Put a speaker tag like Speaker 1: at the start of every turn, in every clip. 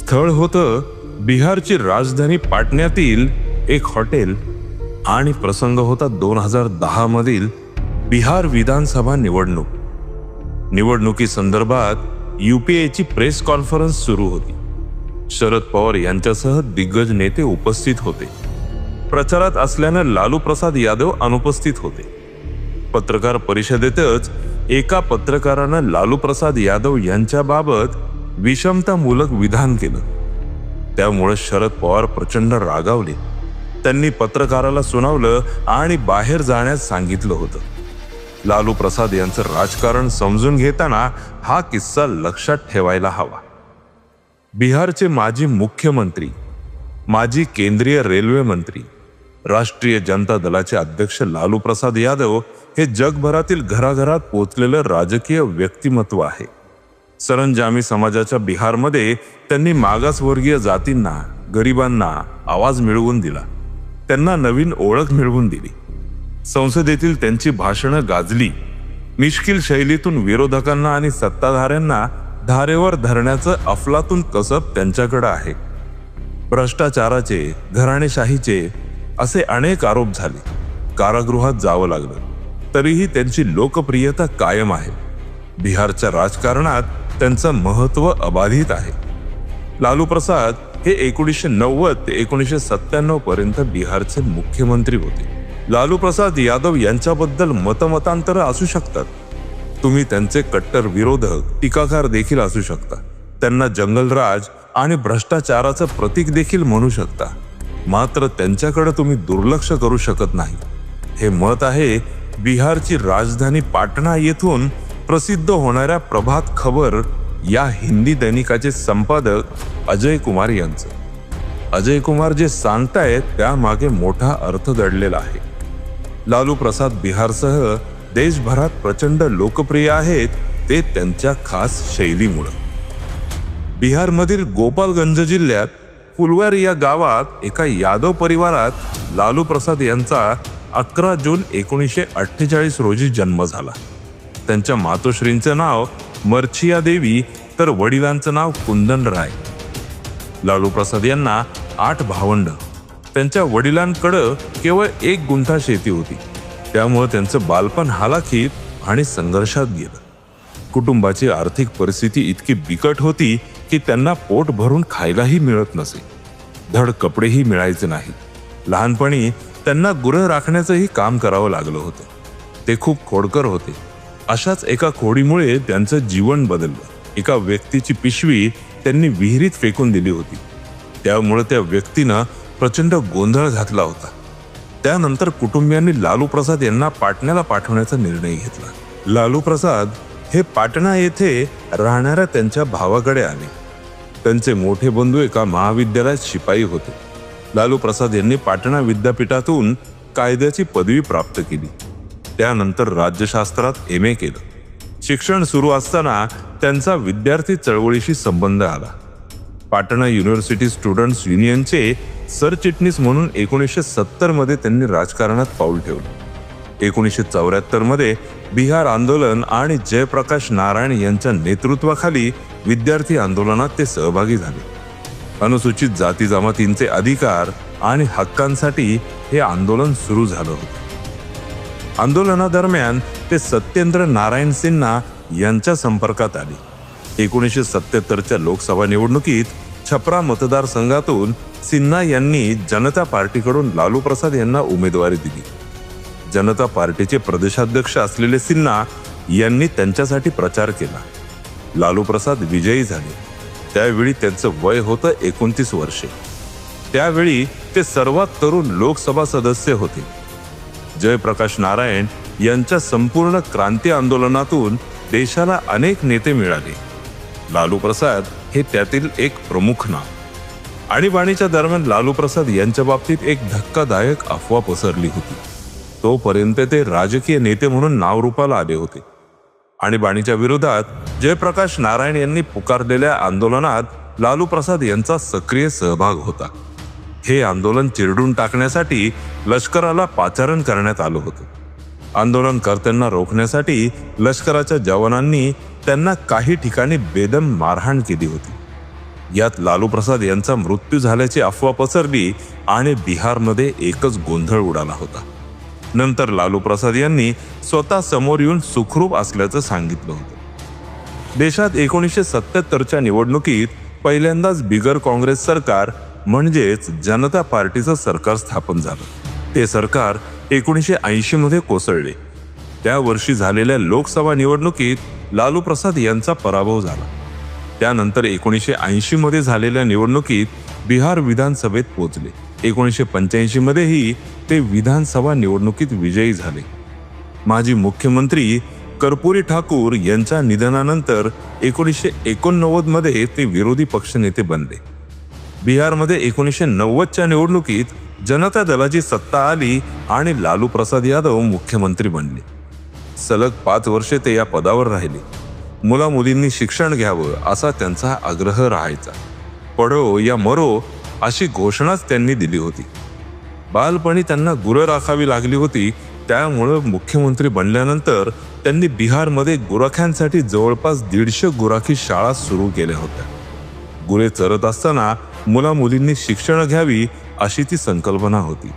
Speaker 1: स्थळ होतं बिहारची राजधानी पाटण्यातील एक हॉटेल आणि प्रसंग होता दोन हजार दहा मधील बिहार विधानसभा निवडणूक. निवडणुकी संदर्भात युपीएची प्रेस कॉन्फरन्स सुरू होती. शरद पवार यांच्यासह दिग्गज नेते उपस्थित होते. प्रचारात असल्यानं लालू प्रसाद यादव अनुपस्थित होते. पत्रकार परिषदेतच एका पत्रकारानं लालू प्रसाद यादव यांच्याबाबत विषमतामूलक विधान केलं. त्यामुळे शरद पवार प्रचंड रागावले. त्यांनी पत्रकाराला सुनावलं आणि बाहेर जाण्यास सांगितलं होतं. लालू प्रसाद यांचं राजकारण समजून घेताना हा किस्सा लक्षात ठेवायला हवा. बिहारचे माजी मुख्यमंत्री माजी केंद्रीय रेल्वे मंत्री राष्ट्रीय जनता दलाचे अध्यक्ष लालू प्रसाद यादव हे जगभरातील घराघरात पोचलेलं राजकीय व्यक्तिमत्व आहे. सरंजामी समाजाच्या बिहारमध्ये त्यांनी मागासवर्गीय जातींना गरिबांना आवाज मिळवून दिला. त्यांना नवीन ओळख मिळवून दिली. संसदेतील त्यांची भाषणं गाजली. मिश्किल शैलीतून विरोधकांना आणि सत्ताधाऱ्यांना धारेवर धरण्याचं अफलातून कसब त्यांच्याकडे आहे. भ्रष्टाचाराचे घराणेशाहीचे असे अनेक आरोप झाले. कारागृहात जावं लागलं. तरीही त्यांची लोकप्रियता कायम आहे. बिहारच्या राजकारणात त्यांचं महत्त्व अबाधित आहे. लालू प्रसाद हे एकोणीसशे नव्वद ते एकोणीसशे सत्त्याण्णव पर्यंत बिहारचे मुख्यमंत्री होते. लालू प्रसाद यादव यांच्याबद्दल मतमतांतर असू शकतात. तुम्ही त्यांचे कट्टर विरोधक टीकाकार देखील असू शकता. त्यांना जंगलराज आणि भ्रष्टाचाराचं प्रतीक देखील म्हणू शकता. मात्र त्यांच्याकडे तुम्ही दुर्लक्ष करू शकत नाही. हे मत आहे बिहारची राजधानी पाटणा येथून प्रसिद्ध होणाऱ्या प्रभात खबर या हिंदी दैनिकाचे संपादक अजय कुमार यांचं. अजय कुमार जे सांगतायत त्यामागे मोठा अर्थ दडलेला आहे. लालू प्रसाद बिहारसह देशभरात प्रचंड लोकप्रिय आहेत ते त्यांच्या खास शैलीमुळं. बिहारमधील गोपालगंज जिल्ह्यात फुलवार या गावात एका यादव परिवारात लालू प्रसाद यांचा अकरा जून एकोणीसशे अठ्ठेचाळीस रोजी जन्म झाला. त्यांच्या मातोश्रींचं नाव मर्चिया देवी तर वडिलांचं नाव कुंदन राय. लालू प्रसाद यांना आठ भावंड. त्यांच्या वडिलांकडं केवळ एक गुंठा शेती होती. त्यामुळे त्यांचं बालपण हालाखीत आणि संघर्षात गेलं. कुटुंबाची आर्थिक परिस्थिती इतकी बिकट होती की त्यांना पोट भरून खायलाही मिळत नसे. धड कपडेही मिळायचे नाही. लहानपणी त्यांना गुरं राखण्याचंही काम करावं लागलं होतं. ते खूप खोडकर होते. अशाच एका खोडीमुळे त्यांचं जीवन बदललं. एका व्यक्तीची पिशवी त्यांनी विहिरीत फेकून दिली होती. त्यामुळे त्या व्यक्तीनं प्रचंड गोंधळ घातला होता. त्यानंतर कुटुंबियांनी लालू प्रसाद यांना पाटण्याला पाठवण्याचा निर्णय घेतला. लालू प्रसाद हे पाटणा येथे राहणाऱ्या त्यांच्या भावाकडे आले. त्यांचे मोठे बंधू एका महाविद्यालयात शिपाई होते. लालू प्रसाद यांनी पाटणा विद्यापीठातून कायद्याची पदवी प्राप्त केली. त्यानंतर राज्यशास्त्रात एम ए केलं. शिक्षण सुरू असताना त्यांचा विद्यार्थी चळवळीशी संबंध आला. पाटणा युनिव्हर्सिटी स्टुडंट्स युनियनचे सरचिटणीस म्हणून एकोणीसशे सत्तरमध्ये त्यांनी राजकारणात पाऊल ठेवलं. एकोणीसशे चौऱ्याहत्तरमध्ये बिहार आंदोलन आणि जयप्रकाश नारायण यांच्या नेतृत्वाखाली विद्यार्थी आंदोलनात ते सहभागी झाले. अनुसूचित जाती जमातींचे अधिकार आणि हक्कांसाठी हे आंदोलन सुरू झालं होतं. आंदोलनादरम्यान ते सत्येंद्र नारायण सिन्हा यांच्या संपर्कात आले. एकोणीसशे सत्याहत्तरच्या लोकसभा निवडणुकीत छपरा मतदारसंघातून सिन्हा यांनी जनता पार्टीकडून लालू प्रसाद यांना उमेदवारी दिली. जनता पार्टीचे प्रदेशाध्यक्ष असलेले सिन्हा यांनी त्यांच्यासाठी प्रचार केला. लालू प्रसाद विजयी झाले. त्यावेळी त्यांचं वय होतं एकोणतीस वर्षे. त्यावेळी ते सर्वात तरुण लोकसभा सदस्य होते. जयप्रकाश नारायण यांच्या संपूर्ण क्रांती आंदोलनातून देशाला अनेक नेते मिळाले. लालू प्रसाद हे त्यातील एक प्रमुख नाव. आणीबाणीच्या दरम्यान लालू प्रसाद यांच्या बाबतीत एक धक्कादायक अफवा पसरली होती. तोपर्यंत ते राजकीय नेते म्हणून नावरूपाला आले होते. आणीबाणीच्या विरोधात जयप्रकाश नारायण यांनी पुकारलेल्या आंदोलनात लालू प्रसाद यांचा सक्रिय सहभाग होता. हे आंदोलन चिरडून टाकण्यासाठी लष्कराला पाचारण करण्यात आलं होतं. आंदोलनकर्त्यांना रोखण्यासाठी लष्कराच्या जवानांनी त्यांना काही ठिकाणी बेदम मारहाण केली होती. यात लालू प्रसाद यांचा मृत्यू झाल्याची अफवा पसरली आणि बिहारमध्ये एकच गोंधळ उडाला होता. नंतर लालू प्रसाद यांनी स्वतः समोर येऊन सुखरूप असल्याचं सांगितलं होतं. देशात एकोणीसशे सत्याहत्तरच्या निवडणुकीत पहिल्यांदाच बिगर काँग्रेस सरकार म्हणजेच जनता पार्टीचं सरकार स्थापन झालं. ते सरकार एकोणीसशे ऐंशीमध्ये कोसळले. त्या वर्षी झालेल्या लोकसभा निवडणुकीत लालू प्रसाद यांचा पराभव झाला. त्यानंतर एकोणीसशे ऐंशीमध्ये झालेल्या निवडणुकीत बिहार विधानसभेत पोचले एकोणीसशे पंच्याऐंशीमध्येही ते विधानसभा निवडणुकीत विजयी झाले. माजी मुख्यमंत्री कर्पुरी ठाकूर यांच्या निधनानंतर एकोणीसशे एकोणनव्वदमध्ये ते विरोधी पक्षनेते बनले. बिहारमध्ये एकोणीसशे नव्वदच्या निवडणुकीत जनता दलाची सत्ता आली आणि लालू प्रसाद यादव मुख्यमंत्री बनले. सलग पाच वर्षे ते या पदावर राहिले. मुला मुलींनी शिक्षण घ्यावं असा त्यांचा आग्रह राहायचा. पडो या मरो अशी घोषणाच त्यांनी दिली होती. बालपणी त्यांना गुरं राखावी लागली होती त्यामुळं मुख्यमंत्री बनल्यानंतर त्यांनी बिहारमध्ये गुराख्यांसाठी जवळपास दीडशे गुराखी शाळा सुरू केल्या होत्या. गुरे चरत असताना मुला मुलींनी शिक्षण घ्यावी अशी ती संकल्पना होती.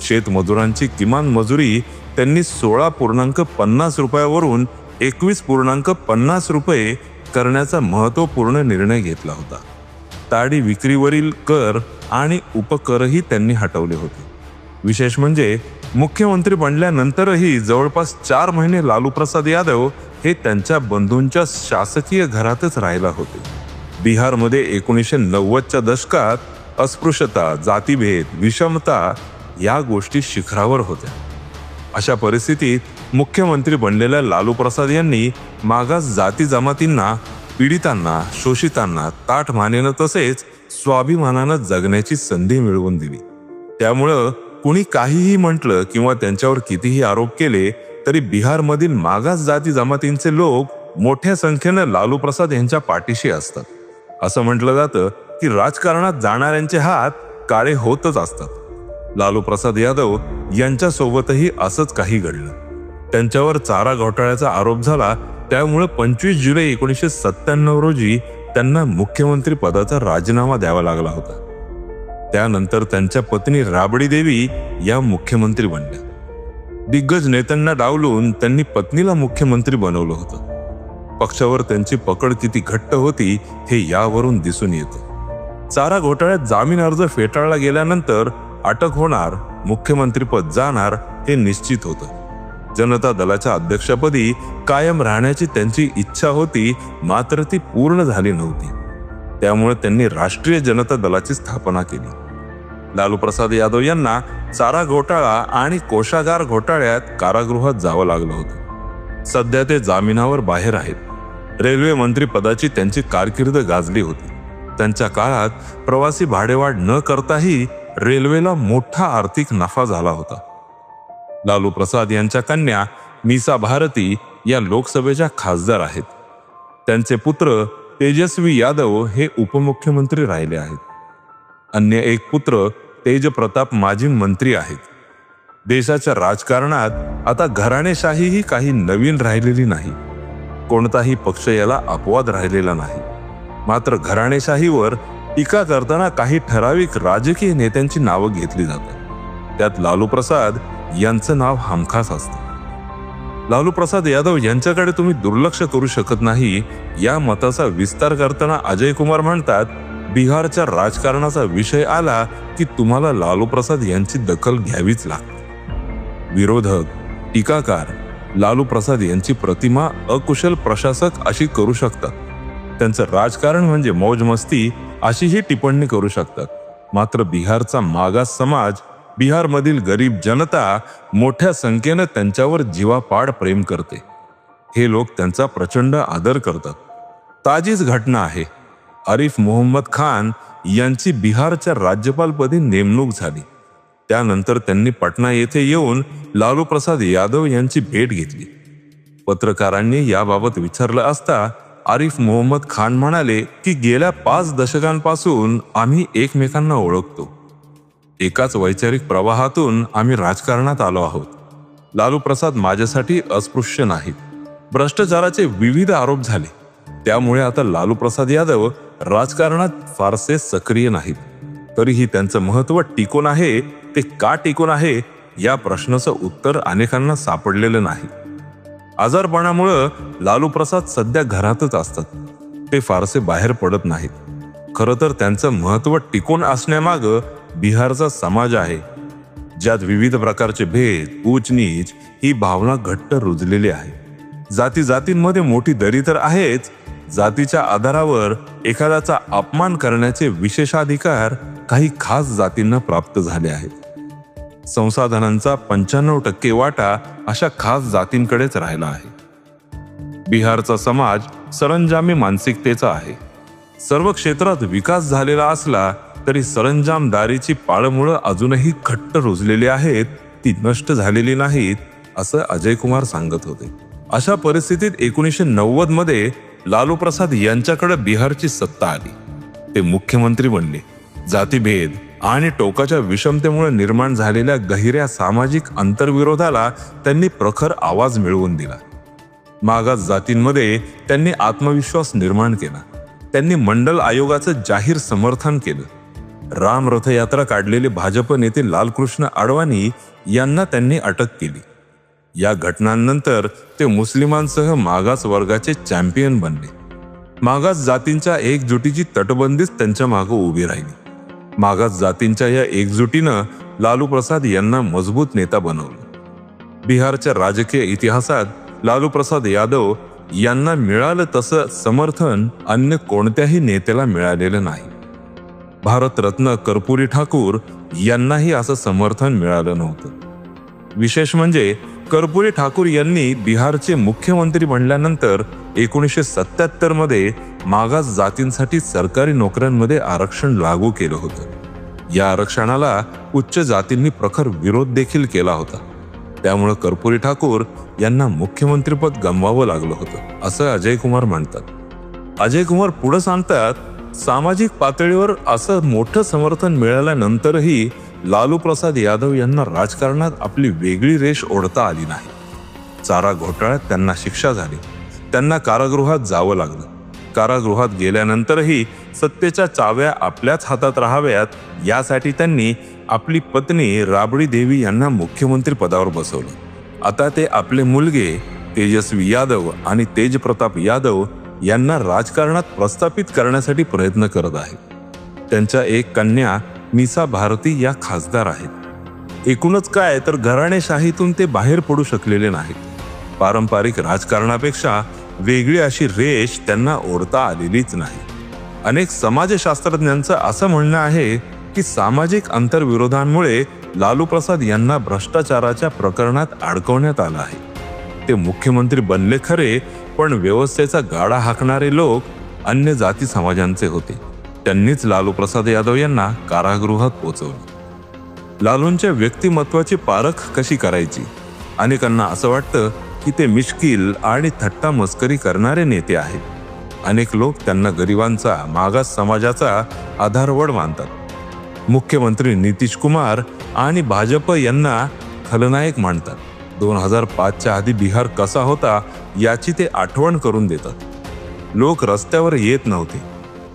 Speaker 1: शेतमजुरांची किमान मजुरी त्यांनी सोळा पूर्णांक पन्नास रुपयावरून एकवीस पूर्णांक पन्नास रुपये करण्याचा महत्त्वपूर्ण निर्णय घेतला होता. ताडी विक्रीवरील कर आणि उपकरही त्यांनी हटवले होते. विशेष म्हणजे मुख्यमंत्री बनल्यानंतरही जवळपास चार महिने लालू प्रसाद यादव हे त्यांच्या बंधूंच्या शासकीय घरातच राहिला होते. बिहारमध्ये एकोणीसशे नव्वदच्या दशकात अस्पृश्यता जातीभेद विषमता या गोष्टी शिखरावर होत्या. अशा परिस्थितीत मुख्यमंत्री बनलेल्या लालू प्रसाद यांनी मागास जाती जमातींना पीडितांना शोषितांना ताठ मानेनं तसेच स्वाभिमानानं जगण्याची संधी मिळवून दिली. त्यामुळं कुणी काहीही म्हटलं किंवा त्यांच्यावर कितीही आरोप केले तरी बिहारमधील मागास जाती जमातींचे लोक मोठ्या संख्येनं लालू प्रसाद यांच्या पाठीशी असतात. असं म्हटलं जातं की राजकारणात जाणाऱ्यांचे हात काळे होतच असतात. लालू प्रसाद यादव यांच्यासोबतही असंच काही घडलं. त्यांच्यावर चारा घोटाळ्याचा आरोप झाला त्यामुळे पंचवीस जुलै एकोणीसशे सत्त्याण्णव रोजी त्यांना मुख्यमंत्री पदाचा राजीनामा द्यावा लागला होता. त्यानंतर त्यांच्या पत्नी राबडी देवी या मुख्यमंत्री बनल्या. दिग्गज नेत्यांना डावलून त्यांनी पत्नीला मुख्यमंत्री बनवलं होतं. पक्षावर त्यांची पकड किती घट्ट होती हे यावरून दिसून येतं. चारा घोटाळ्यात जामीन अर्ज फेटाळला गेल्यानंतर अटक होणार मुख्यमंत्रीपद जाणार हे निश्चित होतं. जनता दलाच्या अध्यक्षपदी कायम राहण्याची त्यांची इच्छा होती मात्र ती पूर्ण झाली नव्हती. त्यामुळे त्यांनी राष्ट्रीय जनता दलाची स्थापना केली. लालू प्रसाद यादव यांना चारा घोटाळा आणि कोषागार घोटाळ्यात कारागृहात जावं लागलं होतं. सध्या ते जामिनावर बाहेर आहेत. रेल्वे मंत्री पदाची त्यांची कारकीर्द गाजली होती. त्यांच्या काळात प्रवासी भाडेवाढ न करताही रेल्वेला मोठा आर्थिक नफा झाला होता. लालू प्रसाद यांच्या कन्या मीसा भारती या लोकसभेच्या खासदार आहेत. त्यांचे पुत्र तेजस्वी यादव हे उपमुख्यमंत्री राहिले आहेत. अन्य एक पुत्र तेज प्रताप माजी मंत्री आहेत. देशाच्या राजकारणात आता घराणेशाहीही काही नवीन राहिलेली नाही. कोणताही पक्ष याला अपवाद राहिलेला नाही. मात्र घराणेशाहीवर टीका करताना काही ठराविक राजकीय नेत्यांची नावं घेतली जातात. त्यात लालू प्रसाद यांचं नाव हमखास असतं. लालू प्रसाद यादव यांच्याकडे तुम्ही दुर्लक्ष करू शकत नाही या मताचा विस्तार करताना अजय कुमार म्हणतात बिहारच्या राजकारणाचा विषय आला की तुम्हाला लालू प्रसाद यांची दखल घ्यावीच लागते. विरोधक टीकाकार लालू प्रसाद यांची प्रतिमा अकुशल प्रशासक अशी करू शकतात. त्यांचं राजकारण म्हणजे मौज मस्ती अशीही टिप्पणी करू शकतात. मात्र बिहारचा मागास समाज बिहारमधील गरीब जनता मोठ्या संख्येनं त्यांच्यावर जीवापाड प्रेम करते. हे लोक त्यांचा प्रचंड आदर करतात. ताजीच घटना आहे. आरिफ मोहम्मद खान यांची बिहारच्या राज्यपालपदी नेमणूक झाली. त्यानंतर त्यांनी पटना येथे येऊन लालू प्रसाद यादव यांची भेट घेतली. पत्रकारांनी याबाबत विचारलं असता आरिफ मोहम्मद खान म्हणाले की गेल्या पाच दशकांपासून आम्ही एकमेकांना ओळखतो. एकाच वैचारिक प्रवाहातून आम्ही राजकारणात आलो आहोत. लालू प्रसाद माझ्यासाठी अस्पृश्य नाहीत. भ्रष्टाचाराचे विविध आरोप झाले. त्यामुळे आता लालू प्रसाद यादव राजकारणात फारसे सक्रिय नाहीत. तरीही त्यांचं महत्त्व टिकून आहे ते का टिकून आहे या प्रश्नाचं उत्तर अनेकांना सापडलेलं नाही. आजारपणामुळं लालू प्रसाद सध्या घरातच असतात. ते फारसे बाहेर पडत नाहीत. खरं तर त्यांचं महत्त्व टिकून असण्यामाग बिहारचा समाज आहे. ज्यात विविध प्रकारचे भेद ऊचनीच ही भावना घट्ट रुजलेली आहे. जाती जातींमध्ये मोठी दरी तर आहेच. जातीच्या आधारावर एखाद्याचा अपमान करण्याचे विशेषाधिकार काही खास जातींना प्राप्त झाले आहेत. संसाधनांचा पंच्याण्णव टक्के वाटा अशा खास जातींकडेच राहिला आहे. बिहारचा समाज सरंजामी मानसिकतेचा आहे. सर्व क्षेत्रात विकास झालेला असला तरी सरंजामदारीची पाळमुळं अजूनही घट्ट रुजलेली आहेत ती नष्ट झालेली नाहीत असं अजय कुमार सांगत होते. अशा परिस्थितीत एकोणीसशे नव्वदमध्ये लालू प्रसाद यांच्याकडे बिहारची सत्ता आली. ते मुख्यमंत्री बनले. जातीभेद आणि टोकाच्या विषमतेमुळे निर्माण झालेल्या गहिऱ्या सामाजिक अंतर्विरोधाला त्यांनी प्रखर आवाज मिळवून दिला. मागास जातींमध्ये त्यांनी आत्मविश्वास निर्माण केला. त्यांनी मंडल आयोगाचं जाहीर समर्थन केलं. राम रथयात्रा काढलेले भाजप नेते लालकृष्ण आडवाणी यांना त्यांनी अटक केली. या घटनांनंतर ते मुस्लिमांसह मागास वर्गाचे चॅम्पियन बनले. मागास जातींच्या एकजुटीची तटबंदीच त्यांच्या मागे उभी राहिली. मागास जातींच्या या एकजुटीनं लालू प्रसाद यांना मजबूत नेता बनवलं. बिहारच्या राजकीय इतिहासात लालू प्रसाद यादव यांना मिळालं तसं समर्थन अन्य कोणत्याही नेत्याला मिळालेलं नाही. भारतरत्न कर्पुरी ठाकूर यांनाही असं समर्थन मिळालं नव्हतं. विशेष म्हणजे कर्पुरी ठाकूर यांनी बिहारचे मुख्यमंत्री बनल्यानंतर एकोणीसशे सत्याहत्तरमध्ये मागास जातींसाठी सरकारी नोकऱ्यांमध्ये आरक्षण लागू केलं होतं. या आरक्षणाला उच्च जातींनी प्रखर विरोध देखील केला होता. त्यामुळे कर्पुरी ठाकूर यांना मुख्यमंत्रीपद गमवावं लागलं होतं असं अजय कुमार म्हणतात. अजय कुमार पुढे सांगतात सामाजिक पातळीवर असं मोठं समर्थन मिळाल्यानंतरही लालू प्रसाद यादव यांना राजकारणात आपली वेगळी रेष ओढता आली नाही. चारा घोटाळ्यात त्यांना शिक्षा झाली. त्यांना कारागृहात जावं लागलं. कारागृहात गेल्यानंतरही सत्तेच्या चाव्या आपल्याच हातात राहाव्यात यासाठी त्यांनी आपली पत्नी राबडी देवी यांना मुख्यमंत्री पदावर बसवलं. आता ते आपले मुलगे तेजस्वी यादव आणि तेजप्रताप यादव यांना राजकारणात प्रस्थापित करण्यासाठी प्रयत्न करत आहेत. त्यांच्या एक कन्या मिसा भारती या खासदार आहेत. एकूणच काय तर घराणेशाहीतून ते बाहेर पडू शकलेले नाहीत. पारंपरिक राजकारणापेक्षा वेगळी अशी रेष त्यांना ओढता आलेलीच नाही. अनेक समाजशास्त्रज्ञांचं असं म्हणणं आहे की सामाजिक अंतर्विरोधांमुळे लालू प्रसाद यांना भ्रष्टाचाराच्या प्रकरणात अडकवण्यात आलं आहे. ते मुख्यमंत्री बनले खरे पण व्यवस्थेचा गाडा हाकणारे लोक अन्य जाती समाजांचे होते. त्यांनीच लालू प्रसाद यादव यांना कारागृहात पोचवलं. लालूंच्या व्यक्तिमत्वाची पारख कशी करायची? अनेकांना असं वाटतं की ते मिश्किल आणि थट्टा मस्करी करणारे नेते आहेत. अनेक लोक त्यांना गरिबांचा मागास समाजाचा आधारवड मानतात. मुख्यमंत्री नितीश कुमार आणि भाजप यांना खलनायक मानतात. दोन हजार पाचच्या आधी बिहार कसा होता याची ते आठवण करून देतात. लोक रस्त्यावर येत नव्हते.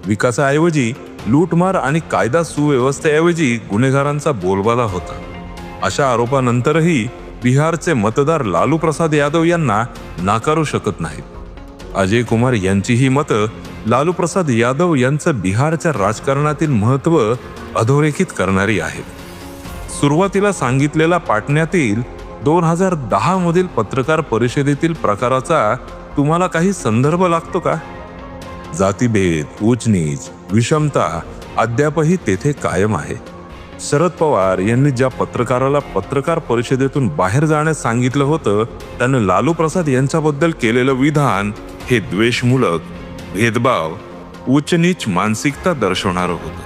Speaker 1: विकासाऐवजी लूटमार आणि कायदा सुव्यवस्थेऐवजी गुन्हेगारांचा बोलबाला होता. अशा आरोपानंतरही बिहारचे मतदार लालू प्रसाद यादव यांना नाकारू शकत नाहीत. अजय कुमार यांची ही मतं लालू प्रसाद यादव यांचं बिहारच्या राजकारणातील महत्त्व अधोरेखित करणारी आहेत. सुरुवातीला सांगितलेला पाटण्यातील दोन हजार दहा मधील पत्रकार परिषदेतील प्रकाराचा तुम्हाला काही संदर्भ लागतो का? जातीभेद उचनीच विषमता अद्यापही तेथे कायम आहे. शरद पवार यांनी ज्या पत्रकाराला पत्रकार परिषदेतून बाहेर जाण्यास सांगितलं होतं त्यानं लालू प्रसाद यांच्याबद्दल केलेलं विधान हे द्वेषमूलक भेदभाव उच्च नीच मानसिकता दर्शवणारं होतं.